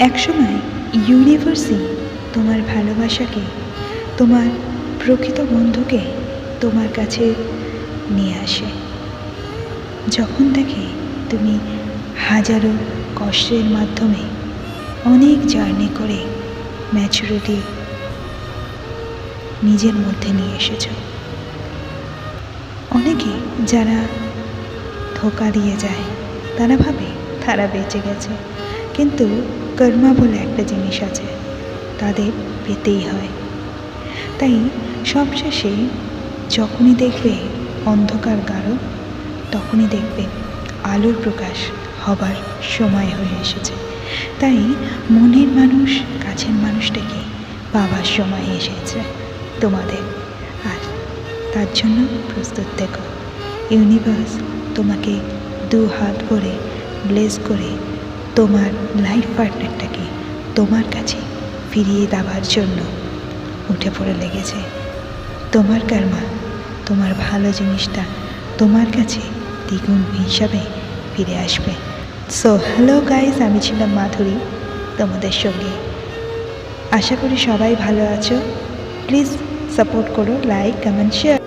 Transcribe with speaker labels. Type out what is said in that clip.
Speaker 1: একসময় ইউনিভার্সই তোমার ভালোবাসাকে, তোমার প্রকৃত বন্ধুকে তোমার কাছে নিয়ে আসে। যখন দেখে তুমি হাজারো কষ্টের মাধ্যমে অনেক জার্নি করে ম্যাচুরিটি নিজের মধ্যে নিয়ে এসেছ। অনেকে যারা ধোকা দিয়ে যায়, তারা ভাবে তারা বেঁচে গেছে। কিন্তু কর্মা বলে একটা জিনিস আছে, তাদের পেতেই হয়। তাই সবশেষে যখনই দেখবে অন্ধকার গাঢ়, তখনই দেখবে আলোর প্রকাশ হবার সময় হয়ে এসেছে। তাই মনের মানুষ, কাছের মানুষটাকে পাবার সময় এসেছে। তোমাদের আর তার জন্য প্রস্তুত থেকো। ইউনিভার্স তোমাকে দু হাত করে ব্লেস করে তোমার লাইফ পার্টনারটাকে তোমার কাছে ফিরিয়ে দেওয়ার জন্য উঠে পড়ে লেগেছে। তোমার কর্মা তোমার ভালো জিনিসটা তোমার কাছে দ্বিগুণ হিসাবে ফিরে আসবে। সো হ্যালো গাইজ আমি ছিলাম মাধুরী তোমাদের সঙ্গে। আশা করি সবাই ভালো আছো। প্লিজ সাপোর্ট করো লাইক কমেন্ট শেয়ার